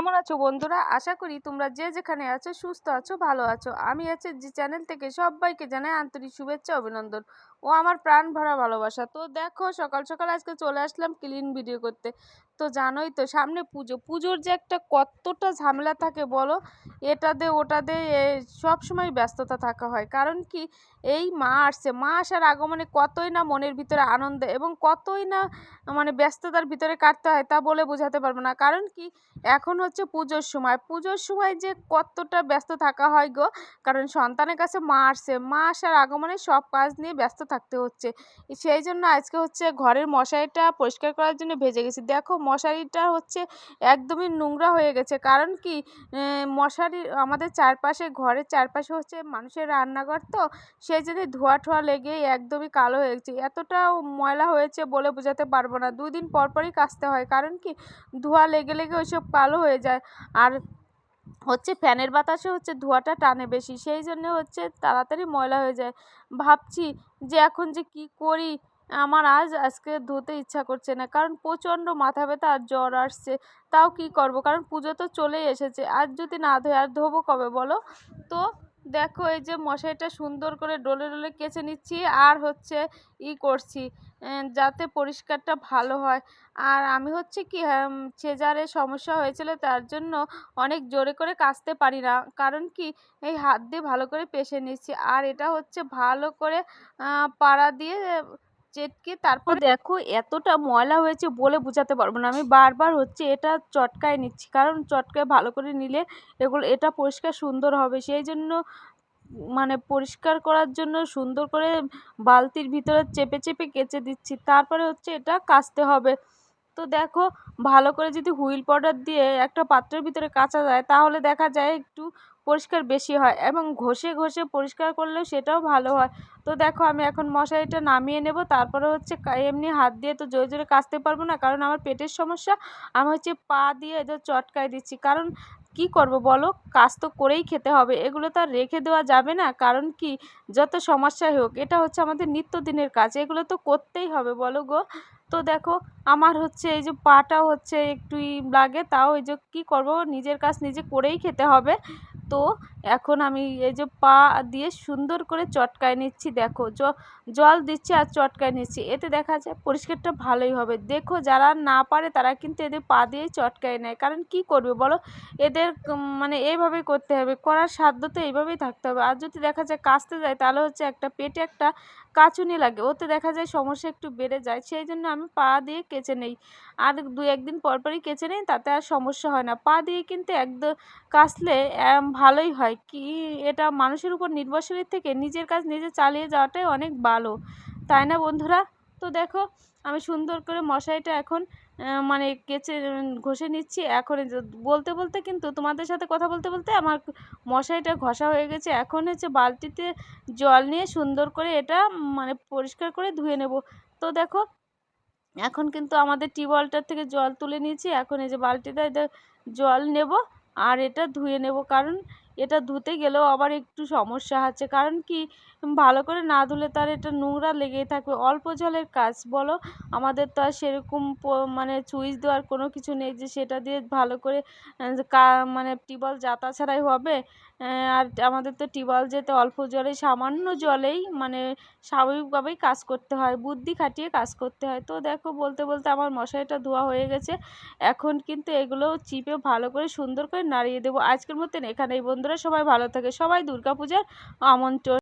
কেমন আছো বন্ধুরা? আশা করি তোমরা যে যেখানে আছো সুস্থ আছো, ভালো আছো। আমি আছি যে চ্যানেল থেকে সবাইকে জানাই আন্তরিক শুভেচ্ছা, অভিনন্দন ও আমার প্রাণ ভরা ভালোবাসা। তো দেখো, সকাল সকাল আজকে চলে আসলাম ক্লিন ভিডিও করতে। তো জানোই তো, সামনে পুজো। পুজোর যে একটা কতটা ঝামেলা থাকে বলো, এটা দে, ওটা দে সব সময় ব্যস্ততা থাকা হয়। কারণ কি, এই মা আসছে মা আসার আগমনে কতই না মনের ভিতরে আনন্দ এবং কতই না মানে ব্যস্ততার ভিতরে কাটতে হয় তা বলে বোঝাতে পারব না। কারণ কি, এখন হচ্ছে পুজোর সময়। পুজোর সময় যে কতটা ব্যস্ত থাকা হয় গো, কারণ সন্তানের কাছে মা আসছে মা আসার আগমনে সব কাজ নিয়ে ব্যস্ত থাকতে হচ্ছে। সেই জন্য আজকে হচ্ছে ঘরের মশারিটা পরিষ্কার করার জন্য ভেজে গেছি। দেখো মশারিটা হচ্ছে একদমই নোংরা হয়ে গেছে। কারণ কি মশারি আমাদের চারপাশে, ঘরের চারপাশে হচ্ছে মানুষের রান্নাঘর তো সেই জন্য ধোয়া ঠোয়া লেগে একদমই কালো হয়ে গেছে। এতটা ময়লা হয়েছে বলে বোঝাতে পারব না। দুই দিন পর পরই কাচতে হয়। কারণ কি, ধোয়া লেগে লেগে ওইসব কালো হয়ে যায়। আর হচ্ছে ফ্যানের বাতাসে হচ্ছে ধোঁয়াটা টানে বেশি। সেই জন্য হচ্ছে তাড়াতাড়ি ময়লা হয়ে যায়। ভাবছি যে এখন যে কি করি আমার আজ, আজকে ধুতে ইচ্ছা করছে না। কারণ প্রচণ্ড মাথা ব্যথা আর জ্বর আসছে। তাও কি করব? কারণ পুজো তো চলেই এসেছে। আর যদি না ধোয় আর ধোবো কবে বলো? তো দেখো, এই যে মশারিটা সুন্দর করে ডলে ডলে কেচে নিচ্ছি আর হচ্ছে ই করছি যাতে পরিষ্কারটা ভালো হয়। আর আমি হচ্ছে কি সেজারের সমস্যা হয়েছিল, তার জন্য অনেক জোরে করে কাচতে পারি না। কারণ কি, এই হাত দিয়ে ভালো করে পেষে নিচ্ছি। আর এটা হচ্ছে ভালো করে পাড়া দিয়ে চেটকে তারপর দেখো এতটা ময়লা হয়েছে বলে বোঝাতে পারব না। আমি বারবার হচ্ছে এটা চটকায় নিচ্ছি। কারণ চটকায় ভালো করে নিলে এগুলো, এটা পরিষ্কার সুন্দর হবে। সেই জন্য মানে পরিষ্কার করার জন্য সুন্দর করে বালতির ভিতরে চেপে চেপে কেচে দিচ্ছি। তারপরে হচ্ছে এটা কাচতে হবে। তো দেখো, ভালো করে যদি হুইল পাউডার দিয়ে একটা পাত্রের ভিতরে কাচা যায়, তাহলে দেখা যায় একটু পরিষ্কার বেশি হয় এবং ঘষে ঘষে পরিষ্কার করলেও সেটাও ভালো হয়। তো দেখো, আমি এখন মশারিটা নামিয়ে নেব, তারপরে হচ্ছে এমনি হাত দিয়ে তো জোরে জোরে কাচতে পারব না, কারণ আমার পেটের সমস্যা। আমি হচ্ছে পা দিয়ে এটা চটকায় দিচ্ছি। কারণ কি করব বলো? কাজ তো করেই খেতে হবে, এগুলো তো আর রেখে দেওয়া যাবে না। কারণ কি? যত সমস্যাই হোক, এটা হচ্ছে আমাদের নিত্যদিনের কাজ, এগুলো তো করতেই হবে, বলো গো। তো দেখো, আমার হচ্ছে এই যে পাটা হচ্ছে একটু লাগে, তাও এই যে কী করব? নিজের কাজ নিজে করেই খেতে হবে। তো এখন আমি এই যে পা দিয়ে সুন্দর করে চটকায় নিচ্ছি, দেখো। জল দিচ্ছি আর চটকায় নিচ্ছি। এতে দেখা যায় পরিষ্কারটা ভালোই হবে। দেখো, যারা না পারে তারা কিন্তু এদের পা দিয়েই চটকায় নেয়। কারণ কি করবে বলো? এদের মানে এইভাবেই করতে হবে। করার সাধ্য তো এইভাবেই থাকতে হবে। আর যদি দেখা যায় কাচতে যায়, তাহলে হচ্ছে একটা পেটে একটা কাচুনি লাগে। ওতে দেখা যায় সমস্যা একটু বেড়ে যায়। সেই জন্য আমি পা দিয়ে কেচে নেই। আর দু, একদিন পর পরই কেচে নেই, তাতে আর সমস্যা হয় না। পা দিয়ে কিন্তু একদম কাচলে ভালোই হয়। কি? এটা মানুষের উপর নির্ভরশীলের থেকে নিজের কাজ নিজে চালিয়ে যাওয়াটাই অনেক ভালো। তাই না বন্ধুরা? তো দেখো, আমি সুন্দর করে মশারিটা এখন মানে কেচে ঘষে নিচ্ছি। এখন বলতে বলতে কিন্তু তোমাদের সাথে কথা বলতে বলতে আমার মশারিটা ঘষা হয়ে গেছে। এখন হচ্ছে বালতিতে জল নিয়ে সুন্দর করে এটা মানে পরিষ্কার করে ধুয়ে নেব। তো দেখো, এখন কিন্তু আমাদের টিউবওয়েলটার থেকে জল তুলে নিয়েছি। এখন এই যে বালতিটা জল নেব আর এটা ধুয়ে নেব। কারণ এটা ধুতে গেলেও আবার একটু সমস্যা আছে। কারণ কি? ভালো করে না ধুলে তার এটা নোংরা লেগেই থাকবে। অল্প জলের কাজ বলো, আমাদের তো আর সেরকম মানে সুইচ দেওয়ার কোনো কিছু নেই যে সেটা দিয়ে ভালো করে মানে টিউবওয়েল যাতা ছাড়াই হবে। আর আমাদের তো টিউবওয়েল যেতে অল্প জলে, সামান্য জলেই মানে স্বাভাবিকভাবেই কাজ করতে হয়, বুদ্ধি খাটিয়ে কাজ করতে হয়। তো দেখো, বলতে বলতে আমার মশারিটা ধোয়া হয়ে গেছে। এখন কিন্তু এগুলো চিপে ভালো করে সুন্দর করে নাড়িয়ে দেবো। আজকের মতন এখানেই, বন্ধুরা সবাই ভালো থাকে। সবাই দুর্গাপূজার আমন্ত্রণ।